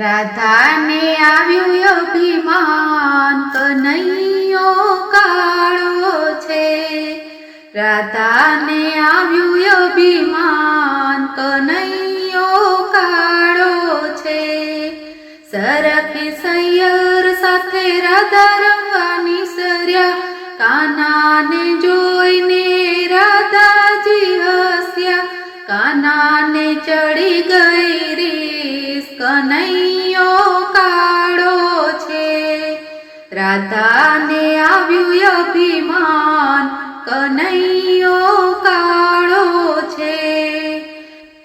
રાધાને આવ્યું અભિમાન કનૈયો કાળો છે. રાધાને આવ્યું અભિમાન કનૈયો કાળો છે. સરખી સૈયર સાથે રાધા રમવાની સર્યા કાનાને જોઈને રાધાજી હસ્યા, કાનાને ચડી ગઈ રીસ કનૈયો રાધાને આવ્યું અભિમાન, કનૈયો કાળો છે.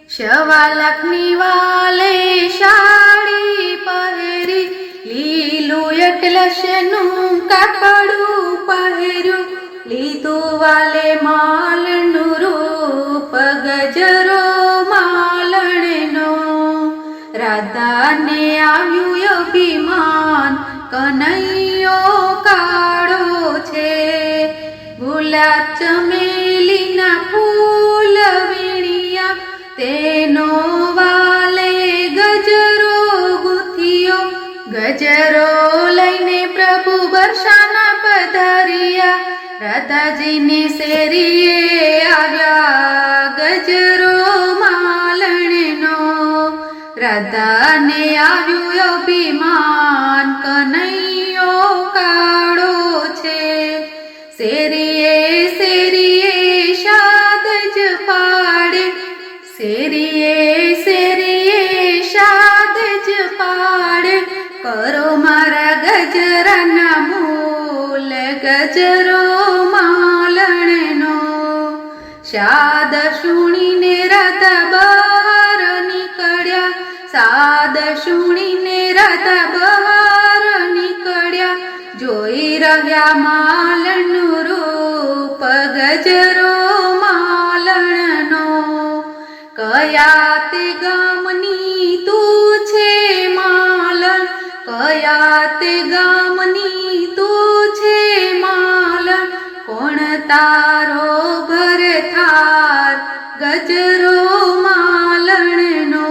સવા લાખની વાલે સાડી પહેરી, લીલું એટલશનું કાપડું પહેર્યું. લીધું વાલે માલનું રૂપ, ગજરો માલણનો. રાધાને આવ્યું અભિમાન, કનૈયો ગુલાબ ચમેલીના ફૂલ વીણિયા. તેનો વાલે ગજરો ગુથિયો. ગજરો લઈને પ્રભુ વર્ષાના પધાર્યા. રાધાજીની શેરીએ આવ્યા ગજરો માલણનો. રાધાને આવ્યું અભિમાન, કનૈયો કાળો છે. શેરીએ શુણીને રાધા બહાર નીકળ્યા. સાદ શુણીને રાધા બહાર નીકળ્યા. જોઈ રહ્યા માલનું રૂપ, ગજરો માલણનો. કયા તે ગામની તું છે માલણ? કયા તે ગામની તું છે માલણ? કોણ તારો ભર થાર? ગજરો માલણનો,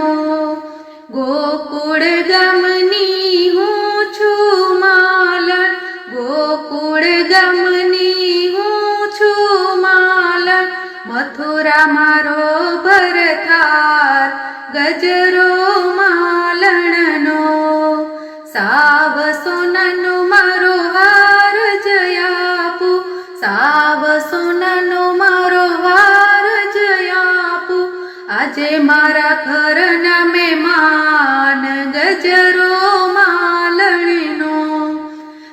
ગોકુળ ગમની હું છું માલણ, ગોકુળ ગમની હું છું માલણ. મથુરા મારો ભરથાર, ગજરો માલણનો, સાવ સોનાનો આજે મારા ઘરના મહેમાન ગજરો માલણીનો.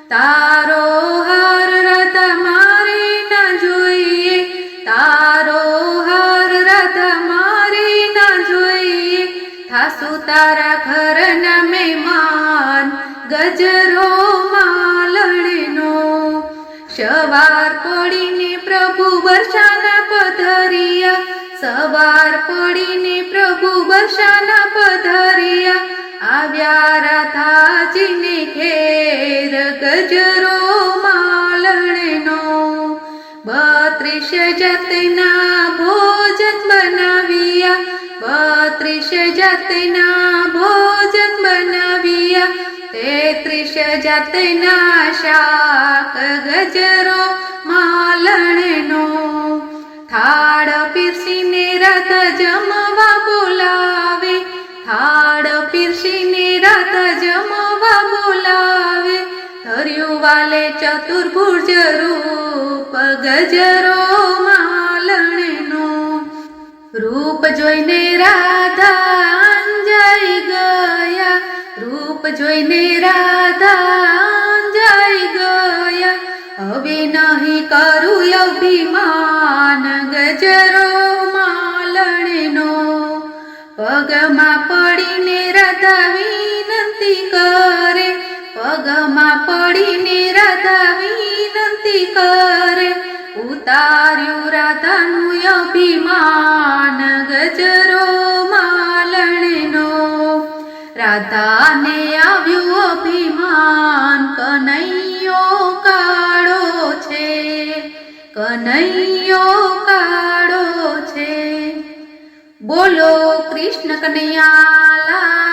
તારો હાર રથ મારી ન જોઈએ. તારો હાર રથ મારી ન જોઈએ. થાસુ તારા ઘરના મહેમાન ગજરો માલણીનો. સવાર પડીને પ્રભુ વર્ષાના પધાર્યા. સવાર પડીને પ્રભુ વર્ષાના પધાર્યા. આવ્યા રાધાજીને ઘેર ગજરો માલણનો. બત્રીસ જાતના ભોજન બનાવ્યા. બત્રીસ જાતના ભોજન બનાવ્યા. તેત્રીસ જાતના શાક ગજરો માલણનો. થાળ પીરસીને રથ જમવા બોલાવે. થાળ પીરસીને રથ જમવા બોલાવે. ધર્યું વાલે ચતુર્ભુજ રૂપ ગજરો માલણનો. રૂપ જોઈને રાધા અંજાઈ ગયા. રૂપ જોઈને રાધા અંજાઈ ગયા. હવે નહીં કરું અભિમાન ગજરો પગમાં પડીને રાધા વિનંતી કરે. પગમાં પડીને રાધા વિનંતી કરે. ઉતાર્યું રાધાનું અભિમાન ગજરો માલણનો. રાધાને આવ્યું અભિમાન, કનૈયો કાળો છે. કનૈયો બોલો કૃષ્ણ કનૈયા